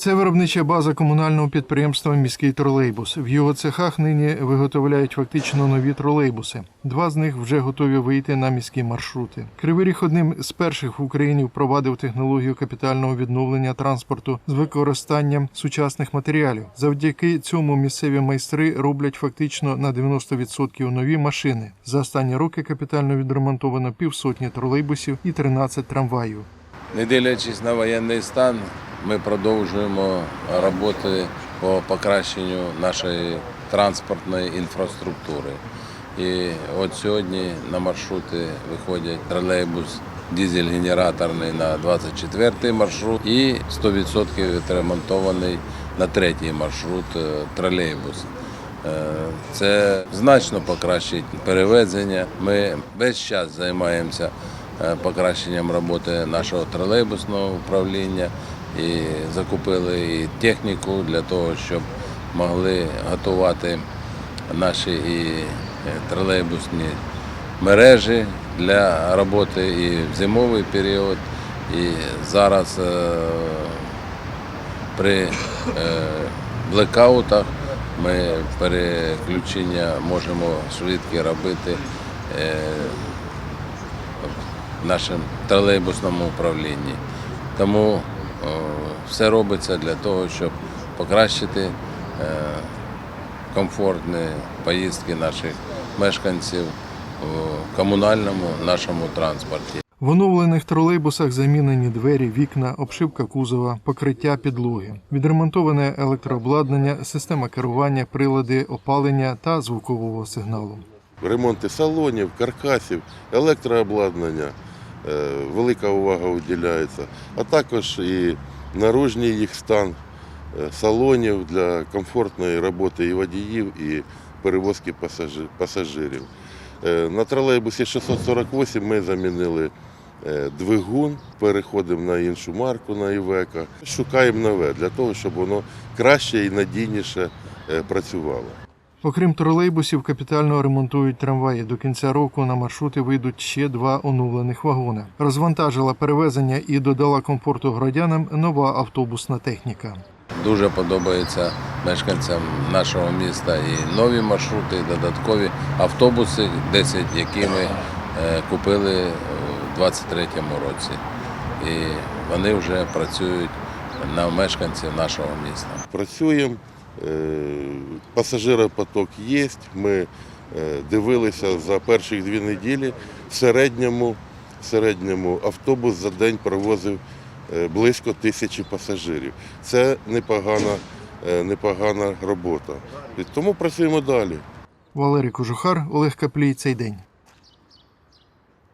Це виробнича база комунального підприємства Міський тролейбус. В його цехах нині виготовляють фактично нові тролейбуси. Два з них вже готові вийти на міські маршрути. Кривий Ріг одним з перших в Україні впровадив технологію капітального відновлення транспорту з використанням сучасних матеріалів. Завдяки цьому місцеві майстри роблять фактично на 90% нові машини. За останні роки капітально відремонтовано півсотні тролейбусів і 13 трамваїв. Не дивлячись на воєнний стан, ми продовжуємо роботи по покращенню нашої транспортної інфраструктури. І от сьогодні на маршрути виходять тролейбус дизель-генераторний на 24-й маршрут і 100% відремонтований на третій маршрут е, тролейбус. Е, Це значно покращить перевезення. Ми весь час займаємося е, покращенням роботи нашого тролейбусного управління і закупили і техніку для того, щоб могли готувати наші і е, тролейбусні мережі для роботи і в зимовий період. І зараз е, при е, блекаутах ми переключення можемо швидко робити в нашому тролейбусному управлінні. Тому все робиться для того, щоб покращити е, комфортні поїздки наших мешканців в комунальному нашому транспорті. В оновлених тролейбусах замінені двері, вікна, обшивка кузова, покриття підлоги, відремонтоване електрообладнання, система керування, прилади, опалення та звукового сигналу. ремонти салонів, каркасів, електрообладнання. Е, Велика увага уділяється, а також і наружній їх стан е, салонів для комфортної роботи і водіїв, і перевозки пасажирів. Е, На тролейбусі 648 ми замінили е, двигун, переходимо на іншу марку, на Івека. Шукаємо нове для того, щоб воно краще і надійніше е, працювало. Окрім тролейбусів, капітально ремонтують трамваї. До кінця року на маршрути вийдуть ще два оновлених вагони. Розвантажила перевезення і додала комфорту громадянам нова автобусна техніка. Дуже подобається мешканцям нашого міста і нові маршрути, і додаткові автобуси, 10 які ми е, купили у 2023 році. І вони вже працюють на мешканців нашого міста. працюємо, пасажиропоток є. Ми е, дивилися за перші дві неділі. В середньому, в середньому автобус за день провозив е, близько тисячі пасажирів. Це непогана, е, непогана робота. Тому працюємо далі. Валерій Кожухар, Олег Каплій. Цей день.